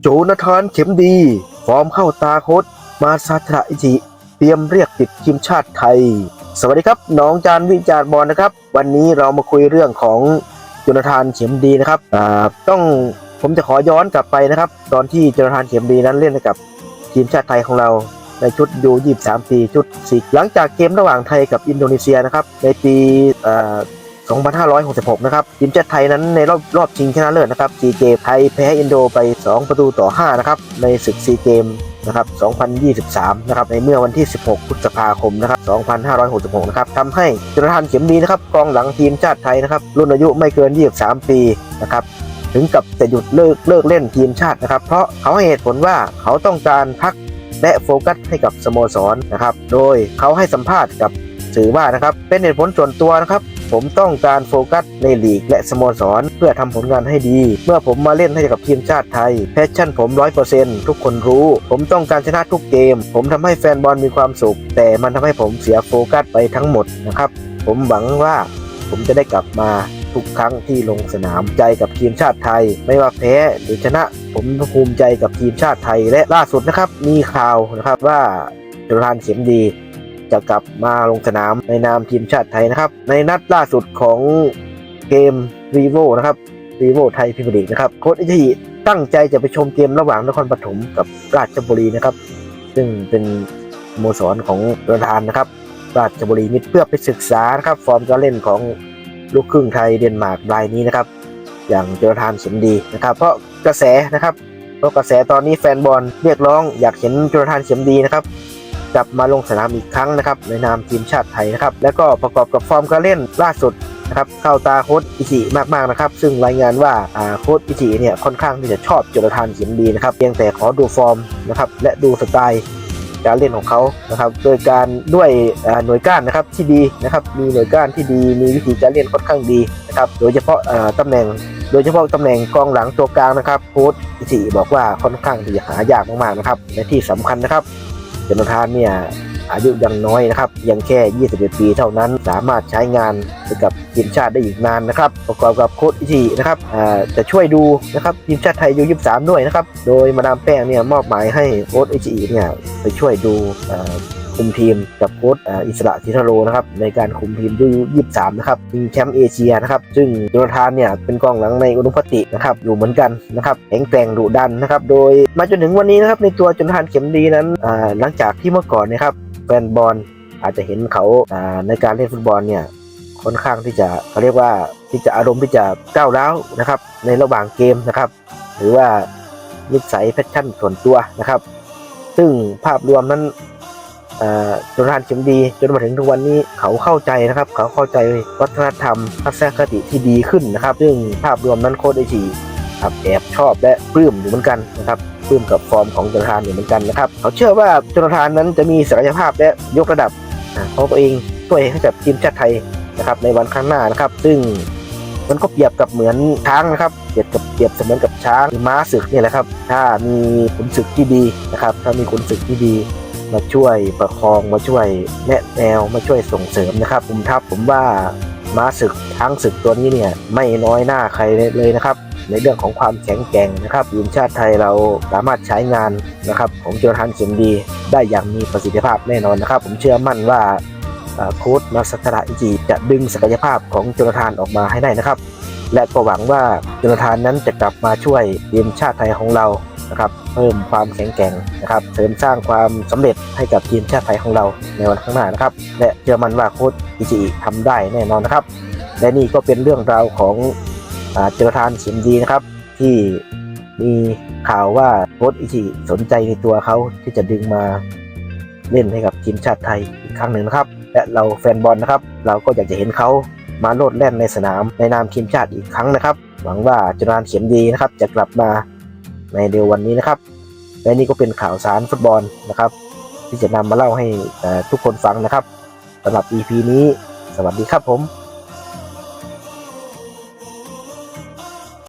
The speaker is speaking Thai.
โจนาธานเข็มดีฟอร์มเข้าตาโคตมาซาทระอิจิ เตรียมเรียกติดทีมชาติไทย สวัสดีครับน้องจานวิจารบอลนะครับ วันนี้เรามาคุยเรื่องของโจนาธานเข็มดีนะครับอ่าต้องผมจะขอย้อนกลับไปนะครับ ตอนที่โจนาธานเข็มดีนั้นเล่นกับทีมชาติไทยของเราในชุดยู23ปีชุดสีหลังจากเกมระหว่างไทยกับอินโดนีเซียนะครับในปี 2566 นะครับทีมชาติไทยนั้นในรอบรอบชิงชนะเลิศนะครับซีเกมไทยแพ้อินโดไป 2 ประตูต่อ 5 นะครับ ในศึกซีเกมนะครับ 2023 นะครับ ในเมื่อวันที่ 16 พฤษภาคม นะครับ 2566 นะครับทำให้จุลธานเข็มดีนะครับ กองหลังทีมชาติไทยนะครับ รุ่นอายุไม่เกิน 23 ปีนะครับ ถึงกับจะหยุดเลิกเลิกเล่นทีมชาตินะครับ เพราะเขาให้เหตุผลว่าเขาต้องการพักและโฟกัสให้กับสโมสรนะครับ โดยเขาให้สัมภาษณ์กับ สื่อว่านะครับ เป็นเหตุผลส่วนตัวนะครับ ผมต้องการโฟกัสในลีกและสโมสร เพื่อทำผลงานให้ดี เมื่อผมมาเล่นให้กับทีมชาติไทย แพชชั่นผม100%ทุกคนรู้ ผมต้องการชนะทุกเกม ผมทำให้แฟนบอลมีความสุข แต่มันทำให้ผมเสียโฟกัสไปทั้งหมดนะครับ ผมหวังว่าผมจะได้กลับมาทุกครั้งที่ลงสนามใจกับทีมชาติไทย ไม่ว่าแพ้หรือชนะ ผมภูมิใจกับทีมชาติไทย และล่าสุดนะครับมีข่าวนะครับว่าจุฬานเข็มดี จะกลับมาลงสนามในนามทีมชาติไทยนะครับ ในนัดล่าสุดของเกมรีโวนะครับรีโวไทยพิมยร์ลีกนะครับโค้ชอิชิตั้งใจจะไปชมเกมระหว่างนครปฐมกับราชบุรีนะครับ ซึ่งเป็นโมสรของประธานนะครับ ราชบุรีมิตรเพื่อไปศึกษานะครับฟอร์มการเล่นของลูกครึ่งไทยเดนมาร์กรายนี้นะครับ อย่างเจอทานสมดีนะครับ เพราะกระแสนะครับเพราะกระแสตอนนี้แฟนบอลเรียกร้องอยากเห็นจนาธานเข็มดีนะครับ กลับมาลงสนามอีกครั้งนะครับในนามทีมชาติไทยนะครับแล้วก็ประกอบกับฟอร์มการเล่นล่าสุดนะครับเข้าตาโค้ชอิจิมากๆนะครับ ซึ่งรายงานว่าโค้ชอิจิเนี่ยค่อนข้างที่จะชอบจนาธานเข็มดีนะครับเพียงแต่ขอดูฟอร์มนะครับและดูสไตล์การเล่นของเขานะครับโดยการด้วยหน่วยก้านนะครับที่ดีนะครับมีหน่วยก้านที่ดีมีวิธีการเล่นค่อนข้างดีนะครับโดยเฉพาะอ่าตำแหน่ง โดยเฉพาะตำแหน่งกองหลังตัวกลางนะครับโค้ชอิจิบอกว่าค่อนข้างที่จะหายากมากๆนะครับและที่สำคัญนะครับ จนทานเนี่ยอายุยังน้อยนะครับยังแค่ 21 ปีเท่านั้นสามารถใช้งานกับทีมชาติได้อีกนานนะครับ ประกอบกับโค้ชอิจินะครับจะช่วยดูนะครับทีมชาติไทยอายุ23 ด้วยนะครับ โดยมาดามแป้งเนี่ยมอบหมายให้โค้ชอิจิเนี่ยไปช่วยดู คุมทีมกับโค้ชอิสระทิทาโรนะครับในการคุมทีมยู23นะครับชิงแชมป์เอเชียนะครับซึ่งโจนาธานเนี่ยเป็นกองหลังในอุดมคตินะครับอยู่เหมือนกันนะครับแข็งแกร่งดุดันนะครับโดยมาจนถึงวันนี้นะครับในตัวโจนาธานเข็มดีนั้นหลังจากที่เมื่อก่อนนะครับแฟนบอลอาจจะเห็นเขาในการเล่นฟุตบอลเนี่ยค่อนข้างที่จะเขาเรียกว่าที่จะอารมณ์ที่จะก้าวร้าวนะครับในระหว่างเกมนะครับ หรือว่านิสัยแพชชั่นส่วนตัวนะครับ ซึ่งภาพรวมนั้น จนทานเข็มดีจนมาถึงทุกวันนี้เขาเข้าใจนะครับ เขาเข้าใจวัฒนธรรมทัศนคติที่ดีขึ้นนะครับ ซึ่งภาพรวมนั้นโค้ชไอชีครับแอบชอบและปลื้มอยู่เหมือนกันนะครับปลื้มกับฟอร์มของจนทานอยู่เหมือนกันนะครับเขาเชื่อว่าจนทานนั้นจะมีศักยภาพและยกระดับของตัวเองช่วยให้กับทีมชาติไทยนะครับในวันข้างหน้านะครับ ซึ่งมันก็เปรียบกับเหมือนช้างนะครับ เปรียบกับเปรียบเสมือนกับช้างหรือม้าศึกนี่แหละครับ ถ้ามีขุนศึกที่ดีนะครับ ถ้ามีขุนศึกที่ดี มาช่วยประคองมาช่วยแนะแนวมาช่วยส่งเสริมนะครับผมทัพผมว่าม้าศึกช้งศึกตัวนี้เนี่ยไม่น้อยหน้าใครเลยนะครับ ในเรื่องของความแข็งแกร่งนะครับทีมชาติไทยเราสามารถใช้งานนะครับของโจทานเข็มดี ได้อย่างมีประสิทธิภาพแน่นอนนะครับ ผมเชื่อมั่นว่าโค้ชมาสัตระอิจิจะดึงศักยภาพของโจทานออกมาให้ได้นะครับ และก็หวังว่าโจทานนั้นจะกลับมาช่วยทีมชาติไทยของเรา นะครับเพิ่มความแข็งแกร่งนะครับเสริมสร้างความสำเร็จให้กับทีมชาติไทยของเราในวันข้างหน้านะครับ และเชื่อมั่นว่าโค้ชอิจิทำได้แน่นอนนะครับ และนี่ก็เป็นเรื่องราวของอ่าเจอทานสิมดีนะครับ ที่มีข่าวว่าโค้ชอิจิสนใจในตัวเขาที่จะดึงมาเล่นให้กับทีมชาติไทยอีกครั้งหนึ่งนะครับ และเราแฟนบอลนะครับ เราก็อยากจะเห็นเขามาโลดแล่นในสนามในนามทีมชาติอีกครั้งนะครับ หวังว่าเจอทานเข็มดีนะครับ จะกลับมา ในเร็ววันนี้นะครับ และนี่ก็เป็นข่าวสารฟุตบอลนะครับ ที่จะนำมาเล่าให้ทุกคนฟังนะครับสำหรับ EP นี้ สวัสดีครับผม